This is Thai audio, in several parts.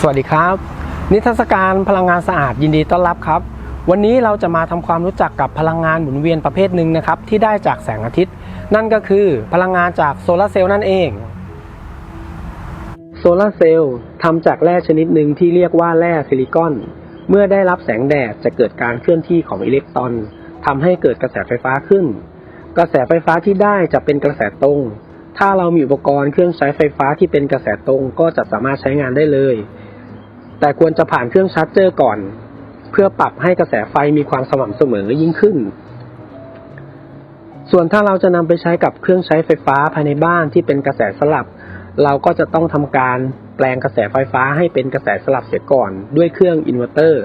สวัสดีครับ นิทรรศการพลังงานสะอาดยินดีต้อนรับครับ วันนี้เราจะมาทำความรู้จักกับพลังงานหมุนเวียนประเภทหนึ่งนะครับ ที่ได้จากแสงอาทิตย์ นั่นก็คือพลังงานจากโซลาร์เซลล์นั่นเองโซลาร์เซลล์ทำจากแร่ชนิดหนึ่งที่เรียกว่าแร่ซิลิคอน เมื่อได้รับแสงแดดจะเกิดการเคลื่อนที่ของอิเล็กตรอนทำให้เกิดกระแสไฟฟ้าขึ้น กระแสไฟฟ้าที่ได้จะเป็นกระแสตรงถ้าเรามีอุปกรณ์เครื่องใช้ไฟฟ้าที่เป็นกระแสตรงก็จะสามารถใช้งานได้เลย แต่ควรจะผ่านเครื่องชาร์จเจอร์ก่อน เพื่อปรับให้กระแสไฟมีความสม่ำเสมอยิ่งขึ้น ส่วนถ้าเราจะนำไปใช้กับเครื่องใช้ไฟฟ้าภายในบ้านที่เป็นกระแสสลับ เราก็จะต้องทำการแปลงกระแสไฟฟ้าให้เป็นกระแสสลับเสียก่อน ด้วยเครื่องอินเวอร์เตอร์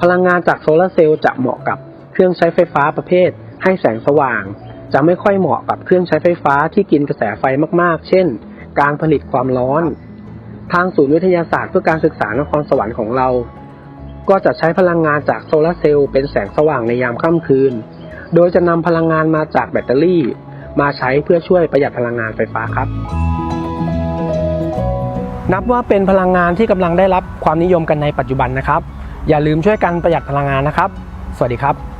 พลังงานจากโซลาร์เซลล์จะเหมาะกับเครื่องใช้ไฟฟ้าประเภท ให้แสงสว่าง จะไม่ค่อยเหมาะกับเครื่องใช้ไฟฟ้าที่กินกระแสไฟมากๆ เช่น การผลิตความร้อน ทางศูนย์วิทยาศาสตร์เพื่อการศึกษานครสวรรค์ของเรา ก็จะใช้พลังงานจากโซลาร์เซลล์เป็นแสงสว่างในยามค่ำคืน โดยจะนำพลังงานมาจากแบตเตอรี่ มาใช้เพื่อช่วยประหยัดพลังงานไฟฟ้าครับ นับว่าเป็นพลังงานที่กำลังได้รับความนิยมกันในปัจจุบันนะครับ อย่าลืมช่วยกันประหยัดพลังงานนะครับ สวัสดีครับ